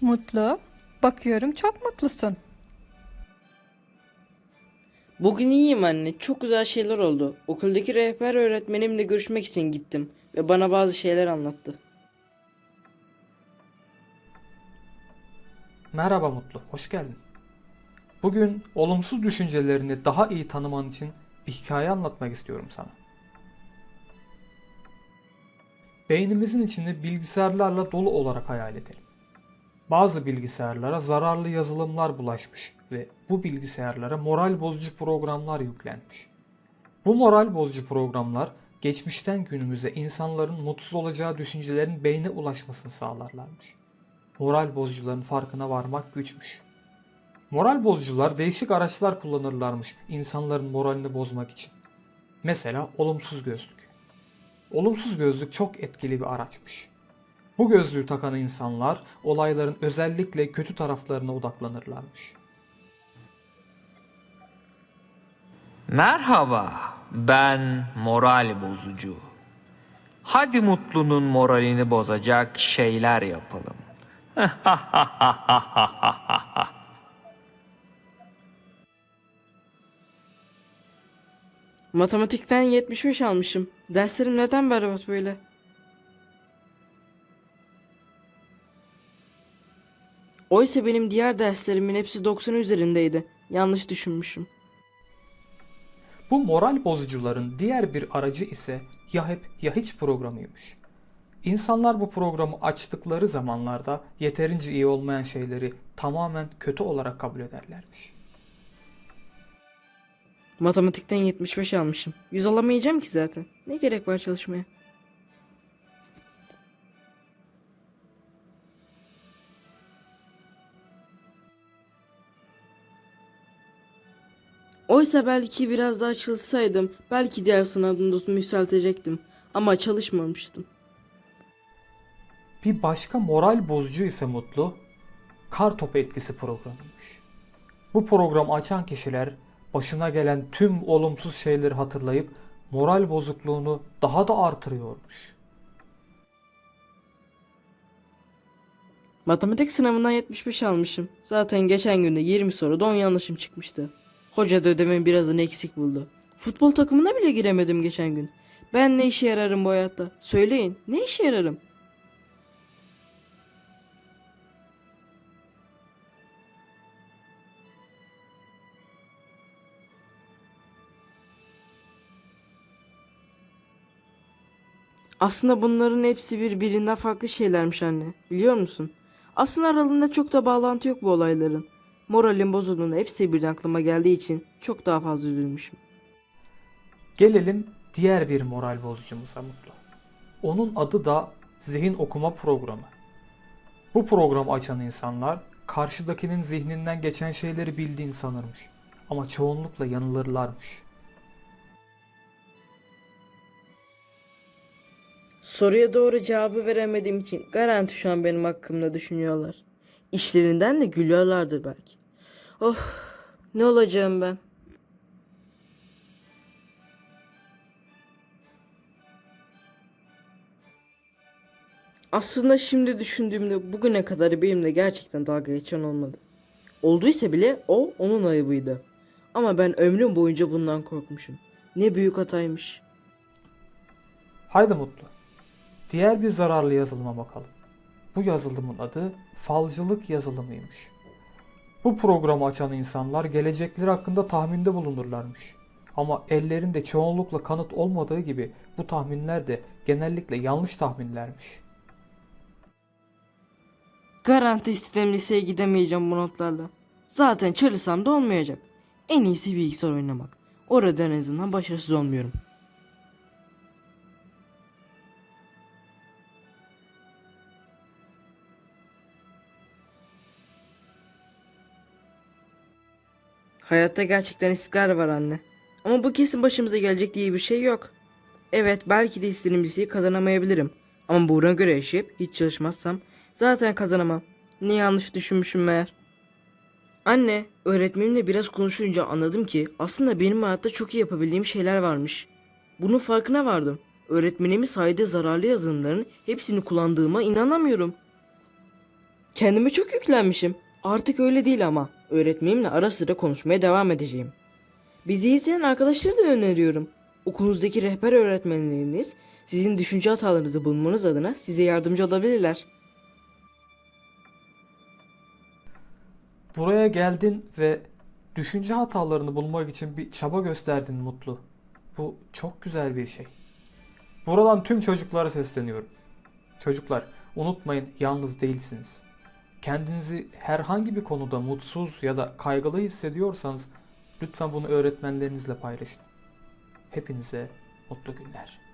Mutlu. Bakıyorum çok mutlusun. Bugün iyiyim anne. Çok güzel şeyler oldu. Okuldaki rehber öğretmenimle görüşmek için gittim ve bana bazı şeyler anlattı. Merhaba Mutlu, hoş geldin. Bugün olumsuz düşüncelerini daha iyi tanıman için bir hikaye anlatmak istiyorum sana. Beynimizin içini bilgisayarlarla dolu olarak hayal edelim. Bazı bilgisayarlara zararlı yazılımlar bulaşmış ve bu bilgisayarlara moral bozucu programlar yüklenmiş. Bu moral bozucu programlar geçmişten günümüze insanların mutsuz olacağı düşüncelerin beyne ulaşmasını sağlarlarmış moral bozucuların farkına varmak güçmüş. Moral bozucular değişik araçlar kullanırlarmış insanların moralini bozmak için. Mesela olumsuz gözlük. Olumsuz gözlük çok etkili bir araçmış. Bu gözlüğü takan insanlar olayların özellikle kötü taraflarına odaklanırlarmış. Merhaba, ben moral bozucu. Hadi mutlunun moralini bozacak şeyler yapalım. Matematikten 75 almışım. Derslerim neden berbat böyle? Oysa benim diğer derslerimin hepsi 90 üzerindeydi. Yanlış düşünmüşüm. Bu moral bozucuların diğer bir aracı ise ya hep ya hiç programıymış. İnsanlar bu programı açtıkları zamanlarda yeterince iyi olmayan şeyleri tamamen kötü olarak kabul ederlermiş. Matematikten 75 almışım. 100 alamayacağım ki zaten. Ne gerek var çalışmaya? Oysa belki biraz daha çalışsaydım, belki diğer notumu yükseltecektim. Ama çalışmamıştım. Bir başka moral bozucu ise mutlu, kar topu etkisi programıymış. Bu programı açan kişiler başına gelen tüm olumsuz şeyleri hatırlayıp moral bozukluğunu daha da artırıyormuş. Matematik sınavından 75 almışım. Zaten geçen günde 20 soruda 10 yanlışım çıkmıştı. Hoca da ödememin birazını eksik buldu. Futbol takımına bile giremedim geçen gün. Ben ne işe yararım bu hayatta? Söyleyin, ne işe yararım? Aslında bunların hepsi birbirinden farklı şeylermiş anne. Biliyor musun? Aslında aralarında çok da bağlantı yok bu olayların. Moralim bozulduğunda hepsi birden aklıma geldiği için çok daha fazla üzülmüşüm. Gelelim diğer bir moral bozucumuza Mutlu. Onun adı da zihin okuma programı. Bu programı açan insanlar karşıdakinin zihninden geçen şeyleri bildiğini sanırmış. Ama çoğunlukla yanılırlarmış. Soruya doğru cevabı veremediğim için garanti şu an benim hakkımda düşünüyorlar. İşlerinden de gülüyorlardır belki. Of ne olacağım ben? Aslında şimdi düşündüğümde bugüne kadar benimle gerçekten dalga geçen olmadı. Olduysa bile o onun ayıbıydı. Ama ben ömrüm boyunca bundan korkmuşum. Ne büyük hataymış. Haydi Mutlu. Diğer bir zararlı yazılıma bakalım. Bu yazılımın adı falcılık yazılımıymış. Bu programı açan insanlar gelecekleri hakkında tahminde bulunurlarmış. Ama ellerinde çoğunlukla kanıt olmadığı gibi bu tahminler de genellikle yanlış tahminlermiş. Garanti istediğim liseye gidemeyeceğim bu notlarla. Zaten çalışsam da olmayacak. En iyisi bilgisayar oynamak. Orada en azından başarısız olmuyorum. Hayatta gerçekten istikrar var anne. Ama bu kesin başımıza gelecek diye bir şey yok. Evet belki de istediğim liseyi kazanamayabilirim. Ama buna göre yaşayıp hiç çalışmazsam zaten kazanamam. Ne yanlış düşünmüşüm meğer. Anne, öğretmenimle biraz konuşunca anladım ki aslında benim hayatta çok iyi yapabildiğim şeyler varmış. Bunun farkına vardım. Öğretmenimin saydığı zararlı yazılımların hepsini kullandığıma inanamıyorum. Kendime çok yüklenmişim. Artık öyle değil ama. Öğretmenimle ara sıra konuşmaya devam edeceğim. Bizi izleyen arkadaşları da öneriyorum. Okulunuzdaki rehber öğretmenleriniz sizin düşünce hatalarınızı bulmanız adına size yardımcı olabilirler. Buraya geldin ve düşünce hatalarını bulmak için bir çaba gösterdin Mutlu. Bu çok güzel bir şey. Buradan tüm çocuklara sesleniyorum. Çocuklar, unutmayın yalnız değilsiniz. Kendinizi herhangi bir konuda mutsuz ya da kaygılı hissediyorsanız lütfen bunu öğretmenlerinizle paylaşın. Hepinize mutlu günler.